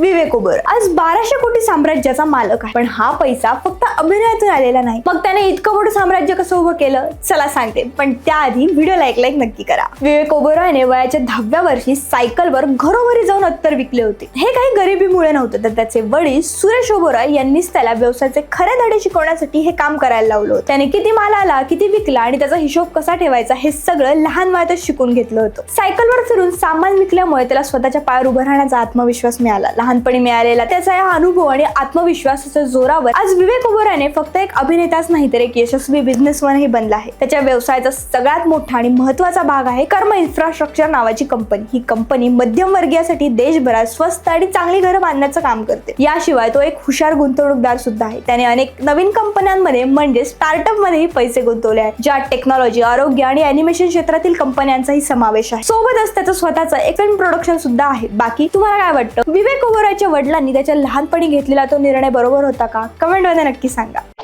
विवेक ओबर आज बाराशे कोटी साम्राज्याचा मालक आहे. पण हा पैसा फक्त अभिनयातून आलेला नाही. मग त्याने इतकं मोठं साम्राज्य कसं उभं केलं? चला सांगते. पण त्याआधी व्हिडिओ लाईक लाईक नक्की करा. विवेक ओबेरॉयने वयाच्या दहाव्या वर्षी सायकलवर घरोघरी जाऊन अत्तर विकले होते. हे काही गरिबीमुळे नव्हतं तर त्याचे वडील सुरेश ओबेरॉय यांनीच त्याला व्यवसायाचे खरे धडे शिकवण्यासाठी हे काम करायला लावलं होतं. त्याने किती माल आला किती विकला आणि त्याचा हिशोब कसा ठेवायचा हे सगळं लहान वयातच शिकून घेतलं होतं. सायकलवर फिरून सामान विकल्यामुळे त्याला स्वतःच्या पायावर उभं राहण्याचा आत्मविश्वास मिळाला. लहानपणी मिळालेला त्याचा हा अनुभव आणि आत्मविश्वासाच्या जोरावर आज विवेक ओबेरॉयने फक्त एक अभिनेताच नाही तर एक यशस्वी बिझनेसमॅनही बनला आहे. त्याच्या व्यवसायाचा सगळ्यात मोठा आणि महत्त्वाचा भाग आहे कर्म इन्फ्रास्ट्रक्चर नावाची कंपनी ही कंपनी मध्यमवर्गीयासाठी देशभरात स्वस्त आणि चांगली घरं बांधण्याचं काम करते. याशिवाय तो एक हुशार गुंतवणूकदार सुद्धा आहे. त्याने अनेक नवीन कंपन्यांमध्ये म्हणजे स्टार्टअप मध्येही पैसे गुंतवले आहेत ज्यात टेक्नॉलॉजी आरोग्य आणि अॅनिमेशन क्षेत्रातील कंपन्यांचाही समावेश आहे. सोबतच त्याचं स्वतःचं एक फिल्म प्रोडक्शन सुद्धा आहे. बाकी तुम्हाला काय वाटतं? विवेक ओबरायच्या वडिलांनी त्याच्या लहानपणी घेतलेला तो निर्णय बरोबर होता का? कमेंटमध्ये नक्की नक्की सांगा